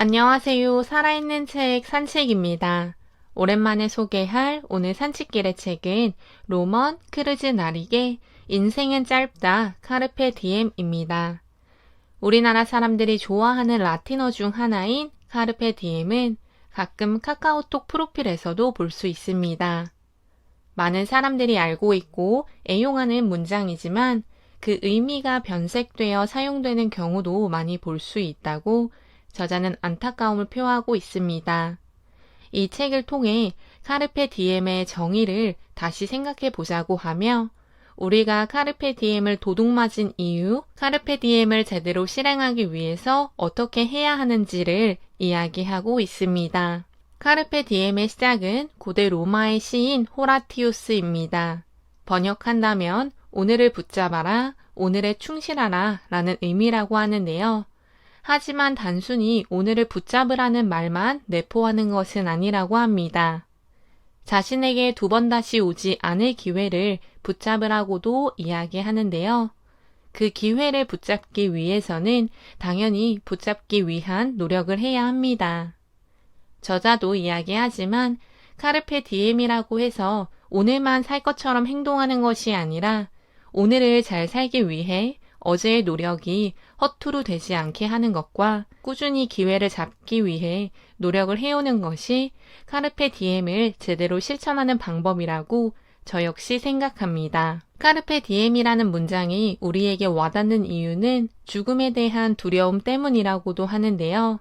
안녕하세요. 살아있는 책 산책입니다. 오랜만에 소개할 오늘 산책길의 책은 로먼 크르즈 나릭의 인생은 짧다 카르페 디엠입니다. 우리나라 사람들이 좋아하는 라틴어 중 하나인 카르페 디엠은 가끔 카카오톡 프로필에서도 볼 수 있습니다. 많은 사람들이 알고 있고 애용하는 문장이지만 그 의미가 변색되어 사용되는 경우도 많이 볼 수 있다고 저자는 안타까움을 표하고 있습니다. 이 책을 통해 카르페 디엠의 정의를 다시 생각해 보자고 하며 우리가 카르페 디엠을 도둑맞은 이유, 카르페 디엠을 제대로 실행하기 위해서 어떻게 해야 하는지를 이야기하고 있습니다. 카르페 디엠의 시작은 고대 로마의 시인 호라티우스입니다. 번역한다면 오늘을 붙잡아라, 오늘에 충실하라 라는 의미라고 하는데요. 하지만 단순히 오늘을 붙잡으라는 말만 내포하는 것은 아니라고 합니다. 자신에게 두 번 다시 오지 않을 기회를 붙잡으라고도 이야기하는데요. 그 기회를 붙잡기 위해서는 당연히 붙잡기 위한 노력을 해야 합니다. 저자도 이야기하지만 카르페 디엠이라고 해서 오늘만 살 것처럼 행동하는 것이 아니라 오늘을 잘 살기 위해 어제의 노력이 허투루 되지 않게 하는 것과 꾸준히 기회를 잡기 위해 노력을 해오는 것이 카르페 디엠을 제대로 실천하는 방법이라고 저 역시 생각합니다. 카르페 디엠이라는 문장이 우리에게 와닿는 이유는 죽음에 대한 두려움 때문이라고도 하는데요.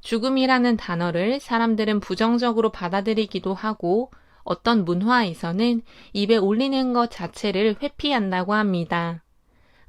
죽음이라는 단어를 사람들은 부정적으로 받아들이기도 하고 어떤 문화에서는 입에 올리는 것 자체를 회피한다고 합니다.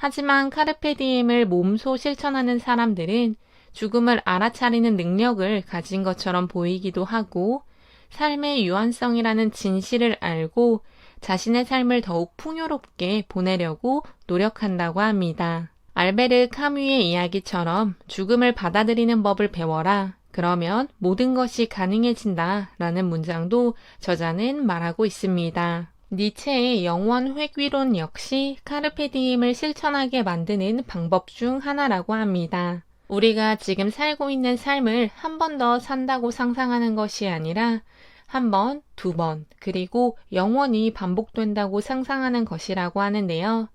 하지만 카르페 디엠을 몸소 실천하는 사람들은 죽음을 알아차리는 능력을 가진 것처럼 보이기도 하고 삶의 유한성이라는 진실을 알고 자신의 삶을 더욱 풍요롭게 보내려고 노력한다고 합니다. 알베르 카뮤의 이야기처럼 죽음을 받아들이는 법을 배워라. 그러면 모든 것이 가능해진다. 라는 문장도 저자는 말하고 있습니다. 니체의 영원 회귀론 역시 카르페디임을 실천하게 만드는 방법 중 하나라고 합니다. 우리가 지금 살고 있는 삶을 한 번 더 산다고 상상하는 것이 아니라 한 번, 두 번, 그리고 영원히 반복된다고 상상하는 것이라고 하는데요.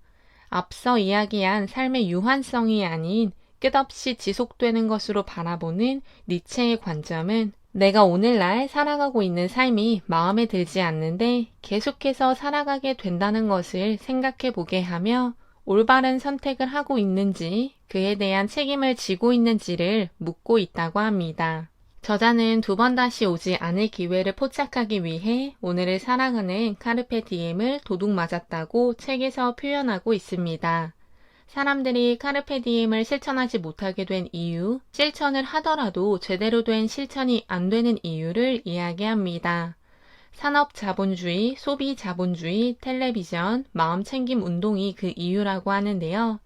앞서 이야기한 삶의 유한성이 아닌 끝없이 지속되는 것으로 바라보는 니체의 관점은 내가 오늘날 살아가고 있는 삶이 마음에 들지 않는데 계속해서 살아가게 된다는 것을 생각해 보게 하며 올바른 선택을 하고 있는지 그에 대한 책임을 지고 있는지를 묻고 있다고 합니다. 저자는 두 번 다시 오지 않을 기회를 포착하기 위해 오늘을 살아가는 카르페 디엠을 도둑 맞았다고 책에서 표현하고 있습니다. 사람들이 카르페 디엠을 실천하지 못하게 된 이유, 실천을 하더라도 제대로 된 실천이 안 되는 이유를 이야기합니다. 산업 자본주의, 소비 자본주의, 텔레비전, 마음 챙김 운동이 그 이유라고 하는데요.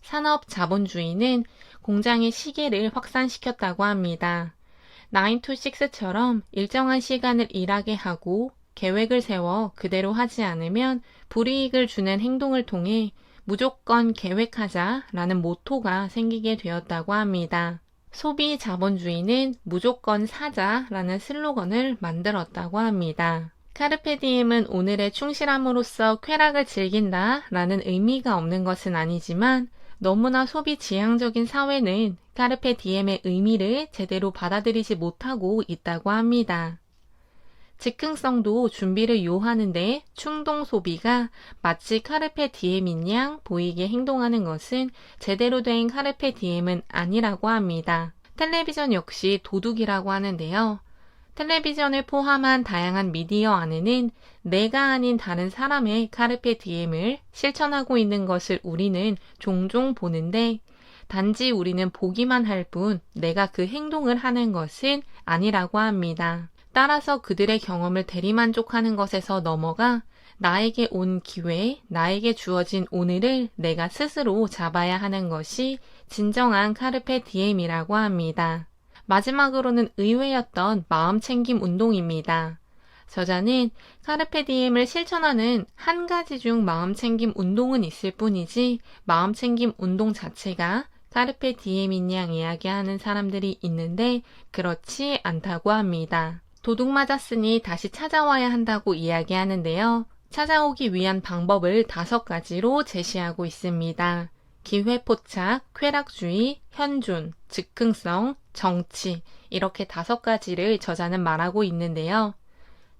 산업 자본주의는 공장의 시계를 확산시켰다고 합니다. 9to6처럼 일정한 시간을 일하게 하고 계획을 세워 그대로 하지 않으면 불이익을 주는 행동을 통해 무조건 계획하자라는 모토가 생기게 되었다고 합니다. 소비 자본주의는 무조건 사자라는 슬로건을 만들었다고 합니다. 카르페디엠은 오늘의 충실함으로써 쾌락을 즐긴다 라는 의미가 없는 것은 아니지만 너무나 소비 지향적인 사회는 카르페 디엠의 의미를 제대로 받아들이지 못하고 있다고 합니다. 즉흥성도 준비를 요하는데 충동 소비가 마치 카르페 디엠인 양 보이게 행동하는 것은 제대로 된 카르페 디엠은 아니라고 합니다. 텔레비전 역시 도둑이라고 하는데요. 텔레비전을 포함한 다양한 미디어 안에는 내가 아닌 다른 사람의 카르페 디엠을 실천하고 있는 것을 우리는 종종 보는데 단지 우리는 보기만 할 뿐 내가 그 행동을 하는 것은 아니라고 합니다. 따라서 그들의 경험을 대리만족하는 것에서 넘어가 나에게 온 기회, 나에게 주어진 오늘을 내가 스스로 잡아야 하는 것이 진정한 카르페 디엠이라고 합니다. 마지막으로는 의외였던 마음 챙김 운동입니다. 저자는 카르페 디엠을 실천하는 한 가지 중 마음 챙김 운동은 있을 뿐이지 마음 챙김 운동 자체가 카르페 디엠인 양 이야기하는 사람들이 있는데 그렇지 않다고 합니다. 도둑 맞았으니 다시 찾아와야 한다고 이야기하는데요. 찾아오기 위한 방법을 다섯 가지로 제시하고 있습니다. 기회포착, 쾌락주의, 현존, 즉흥성, 정치 이렇게 다섯 가지를 저자는 말하고 있는데요.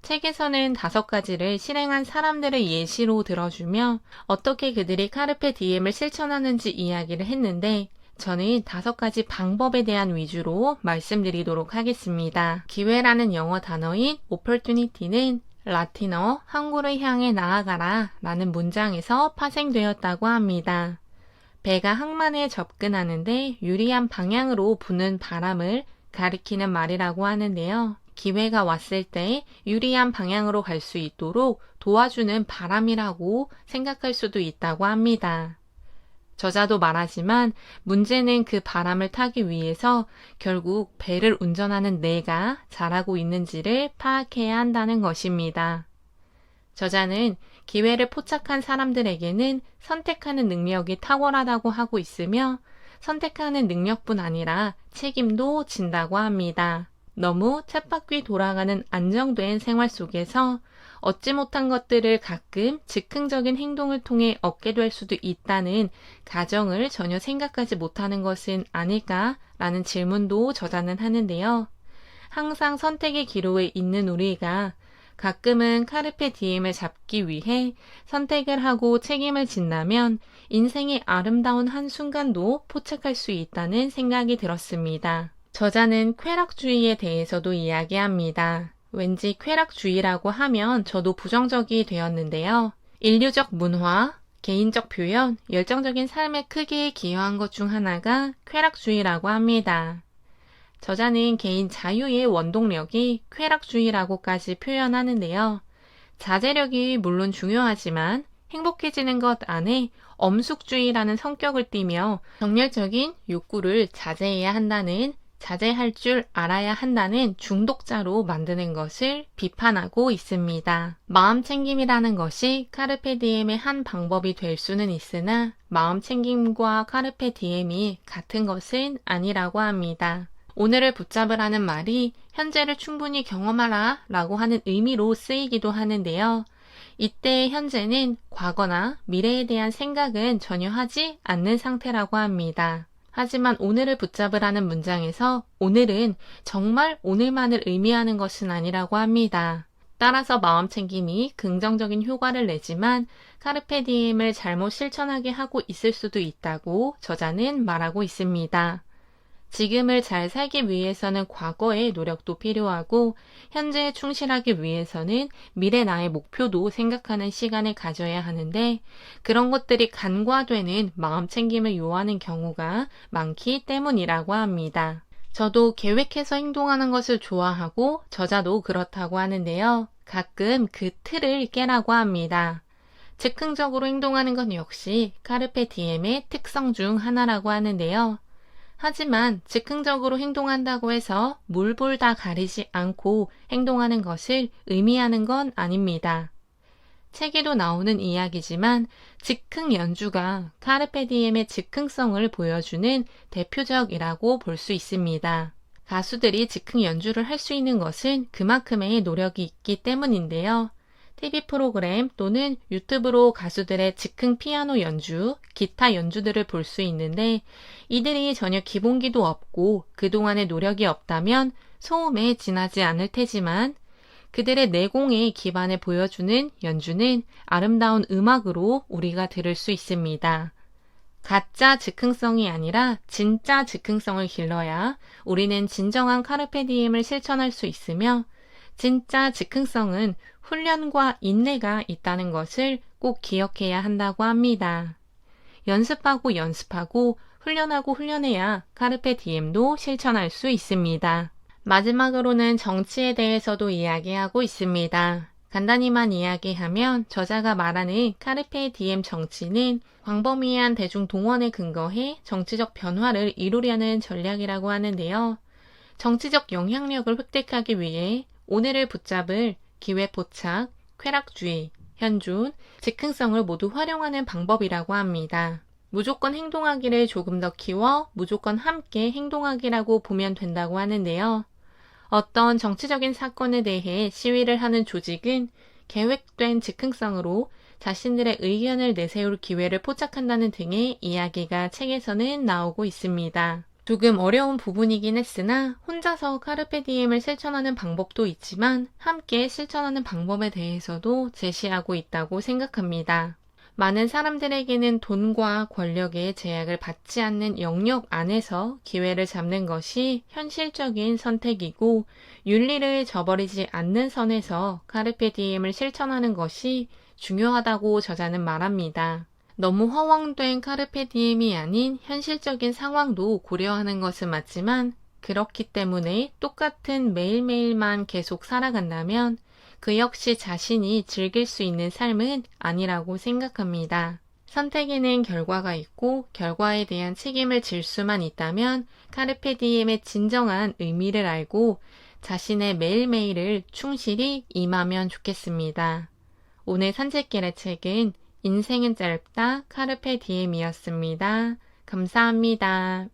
책에서는 다섯 가지를 실행한 사람들의 예시로 들어주며 어떻게 그들이 카르페 디엠을 실천하는지 이야기를 했는데 저는 다섯 가지 방법에 대한 위주로 말씀드리도록 하겠습니다. 기회라는 영어 단어인 opportunity는 라틴어 항구를 향해 나아가라 라는 문장에서 파생되었다고 합니다. 배가 항만에 접근하는데 유리한 방향으로 부는 바람을 가리키는 말이라고 하는데요. 기회가 왔을 때 유리한 방향으로 갈 수 있도록 도와주는 바람이라고 생각할 수도 있다고 합니다. 저자도 말하지만 문제는 그 바람을 타기 위해서 결국 배를 운전하는 내가 잘하고 있는지를 파악해야 한다는 것입니다. 저자는 기회를 포착한 사람들에게는 선택하는 능력이 탁월하다고 하고 있으며 선택하는 능력뿐 아니라 책임도 진다고 합니다. 너무 쳇바퀴 돌아가는 안정된 생활 속에서 얻지 못한 것들을 가끔 즉흥적인 행동을 통해 얻게 될 수도 있다는 가정을 전혀 생각하지 못하는 것은 아닐까라는 질문도 저자는 하는데요. 항상 선택의 기로에 있는 우리가 가끔은 카르페 디엠을 잡기 위해 선택을 하고 책임을 진다면 인생의 아름다운 한순간도 포착할 수 있다는 생각이 들었습니다. 저자는 쾌락주의에 대해서도 이야기합니다. 왠지 쾌락주의라고 하면 저도 부정적이 되었는데요. 인류적 문화, 개인적 표현, 열정적인 삶에 크게 기여한 것 중 하나가 쾌락주의라고 합니다. 저자는 개인 자유의 원동력이 쾌락주의라고까지 표현하는데요. 자제력이 물론 중요하지만 행복해지는 것 안에 엄숙주의라는 성격을 띠며 정열적인 욕구를 자제해야 한다는 자제할 줄 알아야 한다는 중독자로 만드는 것을 비판하고 있습니다. 마음 챙김이라는 것이 카르페 디엠의 한 방법이 될 수는 있으나 마음 챙김과 카르페 디엠이 같은 것은 아니라고 합니다. 오늘을 붙잡으라는 말이 현재를 충분히 경험하라 라고 하는 의미로 쓰이기도 하는데요. 이때의 현재는 과거나 미래에 대한 생각은 전혀 하지 않는 상태라고 합니다. 하지만 오늘을 붙잡으라는 문장에서 오늘은 정말 오늘만을 의미하는 것은 아니라고 합니다. 따라서 마음 챙김이 긍정적인 효과를 내지만 카르페 디엠을 잘못 실천하게 하고 있을 수도 있다고 저자는 말하고 있습니다. 지금을 잘 살기 위해서는 과거의 노력도 필요하고 현재에 충실하기 위해서는 미래 나의 목표도 생각하는 시간을 가져야 하는데 그런 것들이 간과되는 마음 챙김을 요하는 경우가 많기 때문이라고 합니다. 저도 계획해서 행동하는 것을 좋아하고 저자도 그렇다고 하는데요. 가끔 그 틀을 깨라고 합니다. 즉흥적으로 행동하는 건 역시 카르페 디엠의 특성 중 하나라고 하는데요. 하지만 즉흥적으로 행동한다고 해서 물불 다 가리지 않고 행동하는 것을 의미하는 건 아닙니다. 책에도 나오는 이야기지만 즉흥 연주가 카르페디엠의 즉흥성을 보여주는 대표적이라고 볼 수 있습니다. 가수들이 즉흥 연주를 할 수 있는 것은 그만큼의 노력이 있기 때문인데요. TV 프로그램 또는 유튜브로 가수들의 즉흥 피아노 연주, 기타 연주들을 볼 수 있는데 이들이 전혀 기본기도 없고 그동안의 노력이 없다면 소음에 지나지 않을 테지만 그들의 내공의 기반을 보여주는 연주는 아름다운 음악으로 우리가 들을 수 있습니다. 가짜 즉흥성이 아니라 진짜 즉흥성을 길러야 우리는 진정한 카르페디엠을 실천할 수 있으며 진짜 즉흥성은 훈련과 인내가 있다는 것을 꼭 기억해야 한다고 합니다. 연습하고 연습하고 훈련하고 훈련해야 카르페 디엠도 실천할 수 있습니다. 마지막으로는 정치에 대해서도 이야기하고 있습니다. 간단히만 이야기하면 저자가 말하는 카르페 디엠 정치는 광범위한 대중 동원에 근거해 정치적 변화를 이루려는 전략이라고 하는데요. 정치적 영향력을 획득하기 위해 오늘을 붙잡을 기회포착, 쾌락주의, 현존, 즉흥성을 모두 활용하는 방법이라고 합니다. 무조건 행동하기를 조금 더 키워 무조건 함께 행동하기라고 보면 된다고 하는데요. 어떤 정치적인 사건에 대해 시위를 하는 조직은 계획된 즉흥성으로 자신들의 의견을 내세울 기회를 포착한다는 등의 이야기가 책에서는 나오고 있습니다. 조금 어려운 부분이긴 했으나 혼자서 카르페디엠을 실천하는 방법도 있지만 함께 실천하는 방법에 대해서도 제시하고 있다고 생각합니다. 많은 사람들에게는 돈과 권력의 제약을 받지 않는 영역 안에서 기회를 잡는 것이 현실적인 선택이고 윤리를 저버리지 않는 선에서 카르페 디엠을 실천하는 것이 중요하다고 저자는 말합니다. 너무 허황된 카르페디엠이 아닌 현실적인 상황도 고려하는 것은 맞지만 그렇기 때문에 똑같은 매일매일만 계속 살아간다면 그 역시 자신이 즐길 수 있는 삶은 아니라고 생각합니다. 선택에는 결과가 있고 결과에 대한 책임을 질 수만 있다면 카르페디엠의 진정한 의미를 알고 자신의 매일매일을 충실히 임하면 좋겠습니다. 오늘 산책길의 책은 인생은 짧다 카르페 디엠이었습니다. 감사합니다.